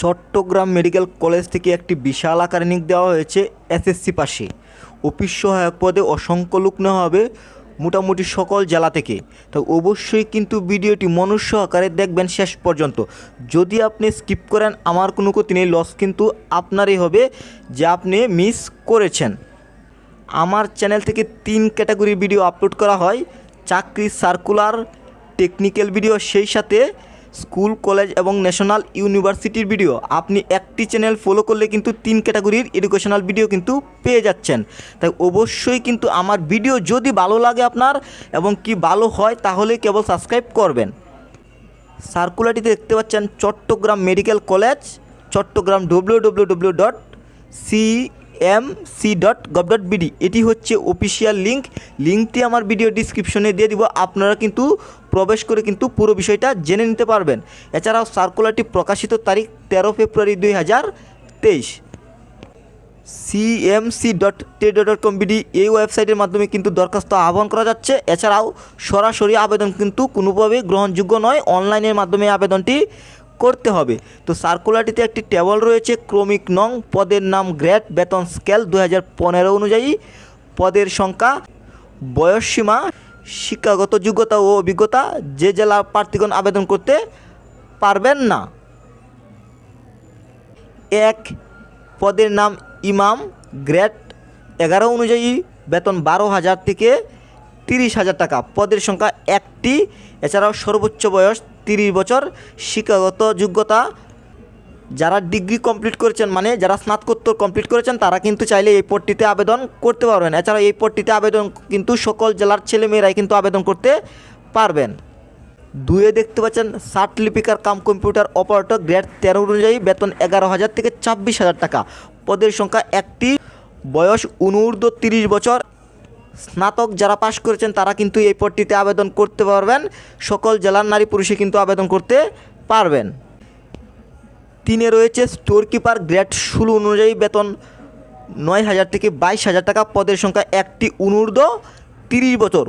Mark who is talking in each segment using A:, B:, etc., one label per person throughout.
A: Chittagong medical college থেকে একটি বিশাল আকারে নিক দেওয়া হয়েছে এসএসসি পাশে। অফিস সহায়ক পদে অসংখ্য লোক নেওয়া হবে মোটামুটি সকল জেলা থেকে। তো অবশ্যই কিন্তু ভিডিওটি মনুষ্য আকারে দেখবেন শেষ পর্যন্ত। যদি আপনি স্কিপ করেন, আমার কোনো ক্ষতি নেই লস কিন্তু আপনারই হবে যে আপনি মিস করেছেন। আমার চ্যানেল থেকে তিন ক্যাটাগরি ভিডিও আপলোড করা হয়, চাকরি সার্কুলার টেকনিক্যাল ভিডিও সেই সাথে স্কুল, কলেজ এবং ন্যাশনাল ইউনিভার্সিটির ভিডিও আপনি একটি চ্যানেল ফলো করলে কিন্তু তিন ক্যাটাগরির এডুকেশনাল ভিডিও কিন্তু পেয়ে যাচ্ছেন। তাই অবশ্যই কিন্তু আমার ভিডিও যদি ভালো লাগে আপনার এবং কি ভালো হয়, তাহলে কেবল সাবস্ক্রাইব করবেন। সার্কুলারটিতে দেখতে পাচ্ছেন Chattogram medical college Chattogram W W W dot C M C dot gov dot BD এটি হচ্ছে অফিসিয়াল লিঙ্ক লিঙ্কটি আমার ভিডিও ডিসক্রিপশনে দিয়ে দিব। আপনারা কিন্তু প্রবেশ করে কিন্তু পুরো বিষয়টা জেনে নিতে পারবেন। এছাড়াও সার্কুলারটি প্রকাশিত তারিখ তেরো ফেব্রুয়ারি দুই হাজার তেইশ। সিএমসি ডট টেড ডট কম বিডি এই ওয়েবসাইটের মাধ্যমে কিন্তু দরখাস্ত আহ্বান করা যাচ্ছে। এছাড়াও সরাসরি আবেদন কিন্তু কোনোভাবেই গ্রহণযোগ্য নয়। অনলাইনের মাধ্যমে আবেদনটি করতে হবে। তো সার্কুলারটিতে একটি টেবল রয়েছে, ক্রমিক নং, পদের নাম গ্রেড, বেতন স্কেল দু হাজার পনেরো অনুযায়ী। পদের সংখ্যা বয়সসীমা শিক্ষাগত যোগ্যতা ও অভিজ্ঞতা, যে জেলা প্রার্থীগণ আবেদন করতে পারবেন না। এক, পদের নাম ইমাম, গ্রেড এগারো অনুযায়ী, বেতন বারো হাজার থেকে তিরিশ হাজার টাকা। পদের সংখ্যা একটি, এছাড়াও সর্বোচ্চ বয়স তিরিশ বছর শিক্ষাগত যোগ্যতা যারা ডিগ্রি কমপ্লিট করেছেন মানে যারা স্নাতকোত্তর কমপ্লিট করেছেন, তারা কিন্তু চাইলে এই পদটিতে আবেদন করতে পারবেন। এছাড়া এই পদটিতে আবেদন কিন্তু সকল জেলার ছেলেমেয়েরাই কিন্তু আবেদন করতে পারবেন। দুয়ে দেখতে পাচ্ছেন ষাট লিপিকার কাম কম্পিউটার অপারেটর গ্রেড তেরো অনুযায়ী বেতন এগারো হাজার থেকে ছাব্বিশ হাজার টাকা। পদের সংখ্যা একটি, বয়স অনূর্ধ্ব তিরিশ বছর স্নাতক যারা পাশ করেছেন, তারা কিন্তু এই পদটিতে আবেদন করতে পারবেন। সকল জেলার নারী পুরুষে কিন্তু আবেদন করতে পারবেন। তিনে রয়েছে স্টোর কিপার গ্রেড ষোলো অনুযায়ী বেতন নয় হাজার থেকে বাইশ হাজার টাকা। পদের সংখ্যা একটি অনূর্ধ্ব। তিরিশ বছর।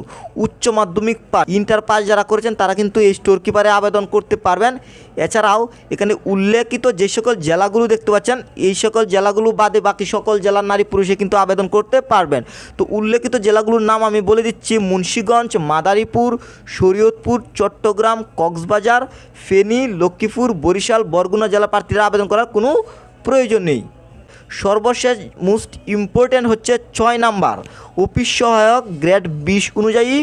A: উচ্চ মাধ্যমিক পাস। ইন্টার পাস যারা করেছেন, তারা কিন্তু এই স্টোর কিপারে আবেদন করতে পারবেন। এছাড়াও, এখানে উল্লেখিত যে সকল জেলাগুলো দেখতে পাচ্ছেন, এই সকল জেলাগুলো বাদে বাকি সকল জেলার নারী পুরুষে কিন্তু আবেদন করতে পারবেন। তো উল্লেখিত জেলাগুলোর নাম আমি বলে দিচ্ছি, মুন্সীগঞ্জ, মাদারীপুর, শরীয়তপুর, চট্টগ্রাম, কক্সবাজার, ফেনী, লক্ষ্মীপুর, বরিশাল, বরগুনা জেলা প্রার্থীরা আবেদন করার কোনো প্রয়োজন নেই। সর্বশেষ মোস্ট ইম্পর্ট্যান্ট হচ্ছে ছয় নাম্বার। অফিস সহায়ক গ্রেড বিশ অনুযায়ী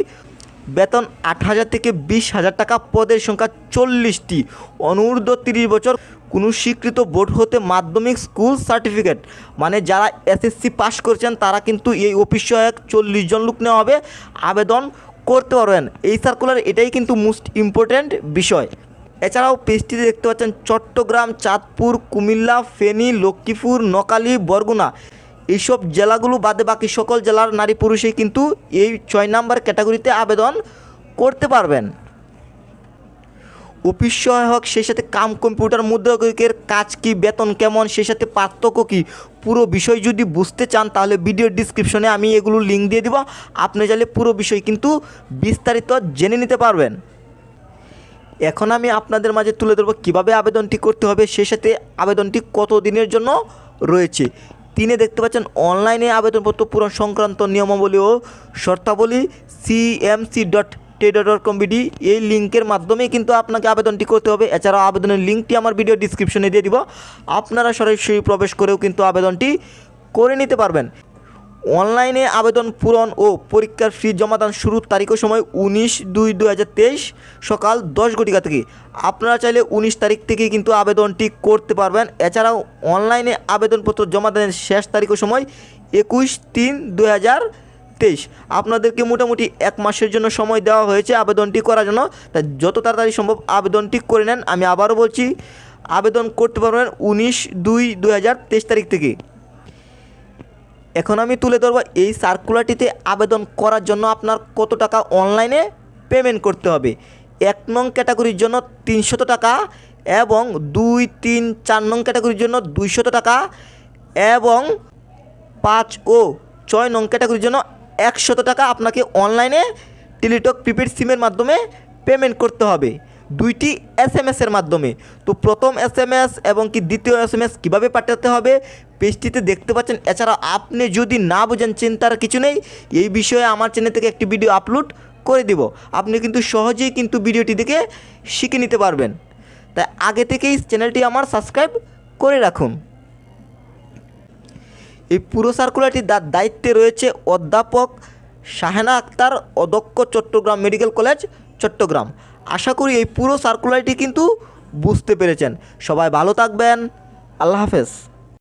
A: বেতন আট হাজার থেকে বিশ হাজার টাকা, পদের সংখ্যা চল্লিশটি। অনূর্ধ্ব তিরিশ বছর, কোনো স্বীকৃত বোর্ড হতে মাধ্যমিক স্কুল সার্টিফিকেট মানে যারা এসএসসি পাস করেছেন, তারা কিন্তু এই অফিস সহায়ক চল্লিশ জন লোক নেওয়া হবে। আবেদন করতে পারবেন। এই সার্কুলার এটাই কিন্তু মোস্ট ইম্পর্ট্যান্ট বিষয়। এছাড়াও পেজটিতে দেখতে পাচ্ছেন চট্টগ্রাম, চাঁদপুর, কুমিল্লা, ফেনী, লক্ষ্মীপুর নকালী বরগুনা। এইসব জেলাগুলো বাদে বাকি সকল জেলার নারী পুরুষেই কিন্তু এই ছয় নাম্বার ক্যাটাগরিতে আবেদন করতে পারবেন। অফিস সহায়ক সেই সাথে কাম কম্পিউটার মুদ্রাকের কাজ কি, বেতন কেমন, সেই সাথে পার্থক্য কী, পুরো বিষয় যদি বুঝতে চান তাহলে ভিডিওর ডিসক্রিপশনে আমি এগুলো লিঙ্ক দিয়ে দিব। আপনি চাইলে পুরো বিষয় কিন্তু বিস্তারিত জেনে নিতে পারবেন। এখন আমি আপনাদের মাঝে তুলে ধরবো কীভাবে আবেদনটি করতে হবে, সেই সাথে আবেদনটি কত দিনের জন্য রয়েছে। তিনি দেখতে পাচ্ছেন, অনলাইনে আবেদনপত্র পূরণ সংক্রান্ত নিয়মাবলী ও শর্তাবলী সিএমসি ডট টেডো ডট কম বিডি এই লিঙ্কের মাধ্যমেই কিন্তু আপনাকে আবেদনটি করতে হবে। এছাড়াও আবেদনের লিঙ্কটি আমার ভিডিও ডিসক্রিপশনে দিয়ে দিব। আপনারা সরাসরি প্রবেশ করেও কিন্তু আবেদনটি করে নিতে পারবেন। অনলাইনে আবেদন পূরণ ও পরীক্ষার ফি জমাদান শুরুর তারিখ ও সময় উনিশ দুই দু সকাল দশ ঘটিকা থেকে। আপনারা চাইলে উনিশ তারিখ থেকে কিন্তু আবেদনটি করতে পারবেন। এছাড়াও অনলাইনে আবেদনপত্র জমাদানের শেষ তারিখ ও সময় একুশ তিন দু তেইশ। আপনাদেরকে মোটামুটি এক মাসের জন্য সময় দেওয়া হয়েছে আবেদনটি করার জন্য। তাই যত তাড়াতাড়ি সম্ভব আবেদনটি করে নেন। আমি আবারও বলছি, আবেদন করতে পারবেন উনিশ দুই দু তারিখ থেকে। এখন আমি তুলে ধরবো এই সার্কুলারটিতে আবেদন করার জন্য আপনার কত টাকা অনলাইনে পেমেন্ট করতে হবে। এক নং ক্যাটাগরির জন্য তিনশত টাকা এবং দুই, তিন, চার নং ক্যাটাগরির জন্য দুইশত টাকা এবং পাঁচ ও ছয় নং ক্যাটাগরির জন্য একশত টাকা আপনাকে অনলাইনে টেলিটক প্রিপেড সিমের মাধ্যমে পেমেন্ট করতে হবে। দুইটি এস এম এসের মাধ্যমে। তো প্রথম এস এম এস এবং কি দ্বিতীয় এস এম এস কীভাবে পাঠাতে হবে, পেজটিতে দেখতে পাচ্ছেন। এছাড়া আপনি যদি না বোঝেন চিন্তার কিছু নেই, এই বিষয়ে আমার চ্যানেল থেকে একটি ভিডিও আপলোড করে দিব। আপনি কিন্তু সহজেই কিন্তু ভিডিওটি দেখে শিখে নিতে পারবেন। তাই আগে থেকেই চ্যানেলটি আমার সাবস্ক্রাইব করে রাখুন। এই পুরো সার্কুলারটির দা- দায়িত্বে রয়েছে অধ্যাপক শাহেনা আক্তার, অধ্যক্ষ চট্টগ্রাম মেডিকেল কলেজ চট্টগ্রাম। আশা করি এই পুরো সার্কুলারটি কিন্তু বুঝতে পেরেছেন। সবাই ভালো থাকবেন। আল্লাহ হাফেজ।